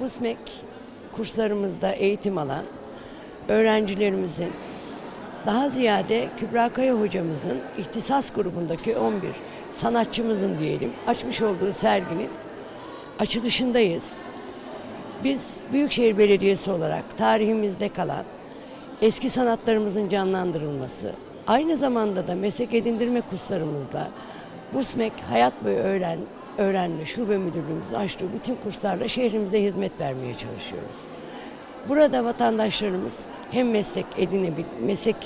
BUSMEK kurslarımızda eğitim alan öğrencilerimizin daha ziyade Kübra Kaya hocamızın ihtisas grubundaki 11 sanatçımızın diyelim açmış olduğu serginin açılışındayız. Biz Büyükşehir Belediyesi olarak tarihimizde kalan eski sanatlarımızın canlandırılması, aynı zamanda da meslek edindirme kurslarımızda BUSMEK Hayat Boyu Öğren, Öğrenme Şube Müdürlüğümüzün açtığı bütün kurslarla şehrimize hizmet vermeye çalışıyoruz. Burada vatandaşlarımız hem meslek edinebil, meslek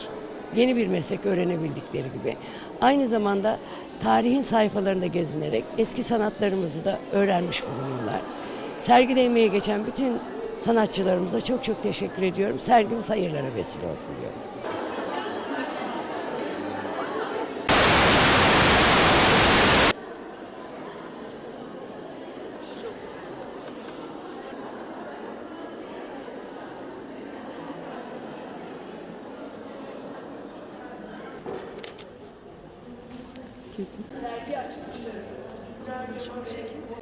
yeni bir meslek öğrenebildikleri gibi aynı zamanda tarihin sayfalarında gezinerek eski sanatlarımızı da öğrenmiş bulunuyorlar. Sergide emeği geçen bütün sanatçılarımıza çok çok teşekkür ediyorum. Sergimiz hayırlara vesile olsun diyorum. Sergi açılışlarımız,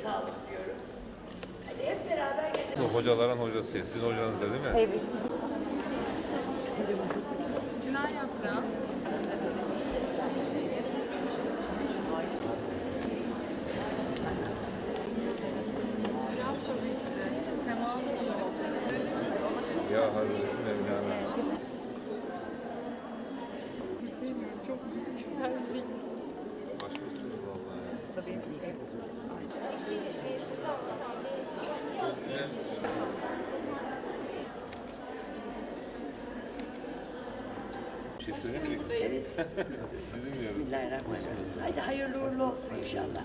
sağlık diyorum. Hadi hep beraber gidelim. Hocaların hocası. Sizin hocanız da değil mi? Evet. Çınar yaprağı. Ya Hazreti Bir şey söyleyeyim mi? Sizi dinliyorum. Bismillahirrahmanirrahim. Haydi hayırlı uğurlu olsun inşallah.